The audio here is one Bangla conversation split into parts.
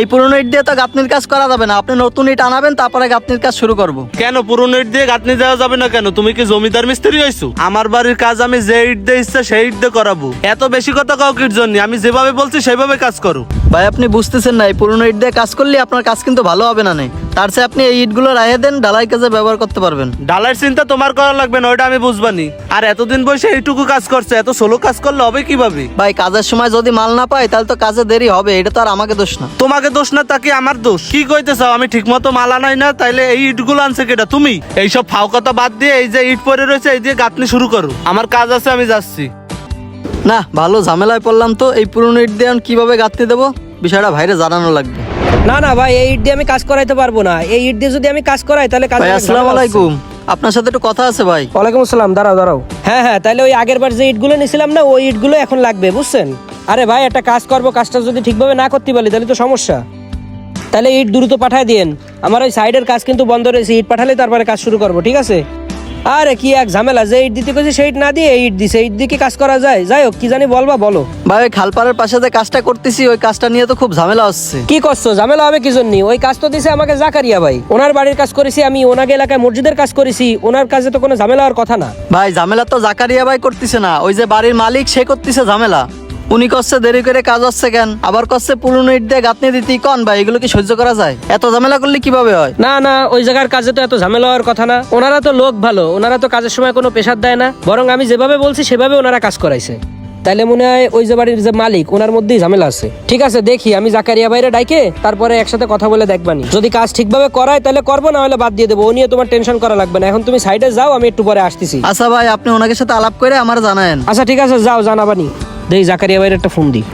এই পুরনো ইট দিয়ে তো গাঁথনির কাজ করা যাবে না। আপনি নতুন ইট আনাবেন তারপরে গাঁথনির কাজ শুরু করব। কেন? পুরনো ইট দিয়ে গাঁথনি দেওয়া যাবে না কেন? তুমি কি জমিদার মিস্ত্রি হয়েছো আমার বাড়ির কাজ আমি যে ইট দিয়ে ইচ্ছা সেই ইট দিয়ে করাবো। এত বেশি কথা কাউকির জন্য? আমি যেভাবে বলছি সেভাবে কাজ করো। ভাই আপনি বুঝতেছেন না এই পুরনো ইট দিয়ে কাজ করলে আপনার কাজ কিন্তু ভালো হবে না নেই তার চেয়ে আপনি এই ইটগুলো রাহে দেন ডালাই কাজে ব্যবহার করতে পারবেন। ডালার চিন্তা তোমার করা লাগবে না ওইটা আমি বুঝবানি। আর এতদিন বসে এইটুকু কাজ করছে এত সোলো কাজ করলে হবে কীভাবে? ভাই কাজের সময় যদি মাল না পাই তাহলে তো কাজে দেরি হবে এটা তো আর আমাকে দোষ না। তোমাকে দোষ না তাকে আমার দোষ। কি কইতে চাও আমি ঠিক মতো মাল আনাই না তাইলে এই ইটগুলো আনছে কেটা তুমি? এইসব ফাও কথা বাদ দিয়ে এই যে ইট পরে রয়েছে এই দিয়ে গাঁথনি শুরু করো। আমার কাজ আছে আমি যাচ্ছি। না ভালো ঝামেলায় পড়লাম তো এই পুরনো ইট দিয়ে কীভাবে গাঁথনি দেবো? বিষয়টা ভাইরে জানানো লাগবে। না না ভাই এই ইট দিয়ে আমি কাজ করাইতে পারব না। এই ইট দিয়ে যদি আমি কাজ করাই তাহলে কাজ ভাই আসসালামু আলাইকুম। আপনার সাথে একটু কথা আছে ভাই। ওয়ালাইকুম আসসালাম দাঁড়াও দাঁড়াও। হ্যাঁ হ্যাঁ তাহলে ওই আগের বার যে ইটগুলো নিছিলাম না ওই ইটগুলো এখন লাগবে বুঝছেন? আরে ভাই একটা কাজ করব কাজটা যদি ঠিকভাবে না করতে পারি তাহলে তো সমস্যা। তাহলে ইট দ্রুত পাঠায় দিয়েন। আমার ওই সাইডের কাজ কিন্তু বন্ধ রয়েছে ইট পাঠালে তারপরে কাজ শুরু করব ঠিক আছে? আরে কি এক ঝামেলা যে ইট দিতে কইছে সেই ইট না দিয়ে এই ইট দিছে ইট দিয়ে কি কাজ করা যায়? যাই হোক কি জানি বলবা বলো। ভাই ওই খালপাড়ের পাশে যে কাজটা করতেছি ওই কাজটা নিয়ে তো খুব ঝামেলা হচ্ছে। কি করছ? ঝামেলা হবে কি জন্য? ওই কাজ তো দিছে আমাকে জাকারিয়া ভাই। ওনার বাড়ির কাজ করেছি আমি ওনাকে এলাকায় মসজিদের কাজ করেছি ওনার কাজে তো কোনো ঝামেলা হওয়ার কথা না। ভাই ঝামেলা তো জাকারিয়া ভাই করতেছে না ওই যে বাড়ির মালিক সে করতেছে ঝামেলা। উনি করছে দেরি করে কাজ হচ্ছে কেন? আবার করছে পুরনো ইট দিয়ে গাঁথনি দিতেই কন ভাই এগুলো কি সহ্য করা যায়? এত ঝামেলা করলে কীভাবে হয়? না না ওই জায়গার কাজে তো এত ঝামেলা হওয়ার কথা না। ওনারা তো লোক ভালো ওনারা তো কাজের সময় কোনো প্রেশার দেয় না। বরং আমি যেভাবে বলছি সেভাবে ওনারা কাজ করাইছে। তাইলে মনে হয় ওই যে বাড়ির যে মালিক ওনার মধ্যেই ঝামেলা আছে। ঠিক আছে দেখি আমি জাকারিয়া বাইরে ডাইকে তারপরে একসাথে কথা বলে দেখবানি যদি কাজ ঠিকভাবে করায় তাহলে করব না হলে বাদ দিয়ে দেবো। ও নিয়ে তোমার টেনশন করা লাগবে না। এখন তুমি সাইডে যাও আমি একটু পরে আসতেছি। আচ্ছা ভাই আপনি ওনাকে সাথে আলাপ করে আমার জানায়েন। আচ্ছা ঠিক আছে যাও জানাবানি দেই জাকারিয়া ভাইয়ের একটা ফোন দিই।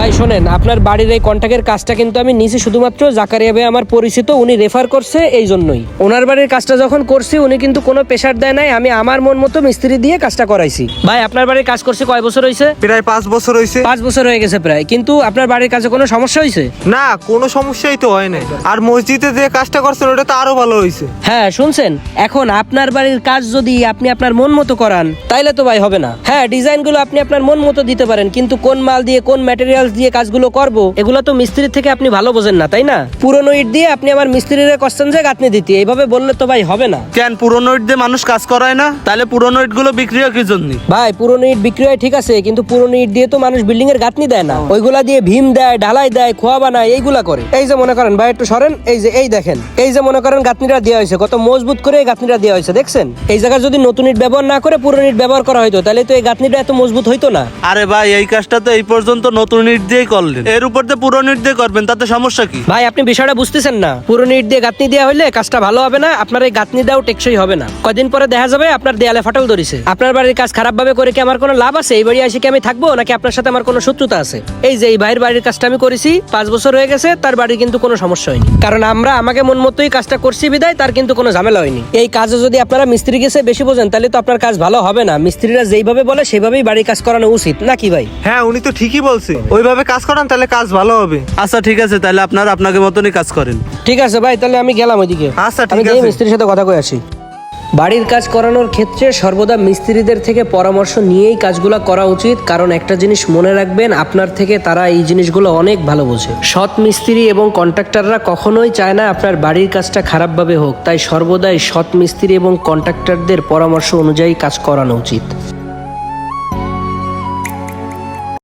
ভাই শোনেন আপনার বাড়ির এই কন্ট্যাক্টের কাজটা কিন্তু আমি নিছি শুধুমাত্র জাকারিয়া ভাই আমার পরিচিত উনি রেফার করছে এই জন্যই। ওনার বাড়ির কাজটা যখন করছি উনি কিন্তু কোনো প্রেশার দেয় নাই আমি আমার মন মতো মিস্ত্রি দিয়ে কাজটা করাইছি। ভাই আপনার বাড়ির কাজ করছে কয় বছর হয়েছে প্রায় পাঁচ বছর হয়েছে পাঁচ বছর হয়ে গেছে প্রায় কিন্তু আপনার বাড়ির কাজে কোনো সমস্যা হয়েছে না কোনো সমস্যাই তো হয় নাই। আর মসজিদে যে কাজটা করছেন ওটা তো আরও ভালো হয়েছে হ্যাঁ শুনছেন এখন আপনার বাড়ির কাজ যদি আপনি আপনার মন মতো করান তাইলে তো ভাই হবে না। হ্যাঁ ডিজাইনগুলো আপনি আপনার মন মতো দিতে পারেন কিন্তু কোন মাল দিয়ে কোন ম্যাটেরিয়ালস দিয়ে কাজগুলো করব এগুলো তো মিস্ত্রির থেকে আপনি ভালো বোঝেন না তাই না? পুরনো ইট দিয়ে আপনি আমার মিস্ত্রির কোশ্চেন যে গাঁথনি দিতে এইভাবে বললে তো ভাই হবে না। কেন পুরনো ইট দিয়ে মানুষ কাজ করায় না? তাহলে পুরনো ইটগুলো বিক্রি হয় কি জন্য? ভাই পুরনো ইট বিক্রি হয় ঠিক আছে কিন্তু পুরনো ইট দিয়ে তো মানুষ বিল্ডিং এর গাঁথনি দেয় না। ওইগুলা দিয়ে ভীম দেয় ঢালাই দেয় খোয়া বানায় এইগুলা করে। এই যে মনে করেন ভাই একটু সরেন এই যে এই দেখেন এই যে মনে করেন গাঁথনিটা দেওয়া হয়েছে কত মজবুত করে এই গাঁথনিটা দেওয়া হয়েছে দেখছেন? এই জায়গায় যদি নতুন ইট ব্যবহার না করে পুরনো ইট ব্যবহার করা হয়তো তাহলে তো এই গাঁথনিটা এত মজবুত হইতো না। আরে ভাই এই কাজটা তো এই পর্যন্ত নতুন ইট দিয়েই করলেন। এর উপর দিয়ে পুরনো ইট দিয়ে করবেন তাতে সমস্যা কি? ভাই আপনি বিষয়টা বুঝতেছেন না। পুরনো ইট দিয়ে গাঁথনি দেওয়া হলে কাজটা ভালো হবে না আপনার এই গাঁথনি দেওয়াও টেকসই হবে না। কদিন পরে দেখা যাবে আপনার দেয়ালে ফাটল ধরেছে। আপনার বাড়ির কাজ খারাপ ভাবে করে কি আমার কোনো লাভ আছে? এই বাড়ি এসে কি আমি থাকব নাকি আপনার সাথে আমার কোনো শত্রুতা আছে? এই যে এই ভাইয়ের বাড়ির কাজটা আমি করেছি পাঁচ বছর হয়ে গেছে তার বাড়ির কিন্তু কোনো সমস্যা হয়নি। কারণ আমরা আমাকে মন মতোই কাজটা করছি বিদায় তার কিন্তু কোনো ঝামেলা হয়নি। এই কাজে যদি আপনারা মিস্ত্রি গেছে বেশি বোঝেন তাহলে তো আপনার কাজ ভালো হবে না। মিস্ত্রিরা যেইভাবে বলে সেইভাবেই বাড়ির কাজ করানো উচিত। নাকি ভাই? হ্যাঁ উনি তো ঠিকই বলছে। ওইভাবে কাজ করান তাহলে কাজ ভালো হবে। আচ্ছা ঠিক আছে তাহলে আপনারা আপনাকে মতনই কাজ করেন। ঠিক আছে ভাই তাহলে আমি গেলাম ওইদিকে। আচ্ছা, ঠিক আমি গিয়ে আছে। মিস্ত্রির সাথে কথা কই আসি। বাড়ির কাজ করানোর ক্ষেত্রে সর্বদা মিস্ত্রিদের থেকে পরামর্শ নিয়েই কাজগুলো করা উচিত কারণ একটা জিনিস মনে রাখবেন আপনার থেকে তারা এই জিনিসগুলো অনেক ভালো বোঝে। সৎ মিস্ত্রি এবং কন্ট্রাক্টররা কখনোই চায় না আপনার বাড়ির কাজটা খারাপভাবে হোক তাই সর্বদাই সৎ মিস্ত্রি এবং কন্ট্রাক্টরদের পরামর্শ অনুযায়ী কাজ করানো উচিত।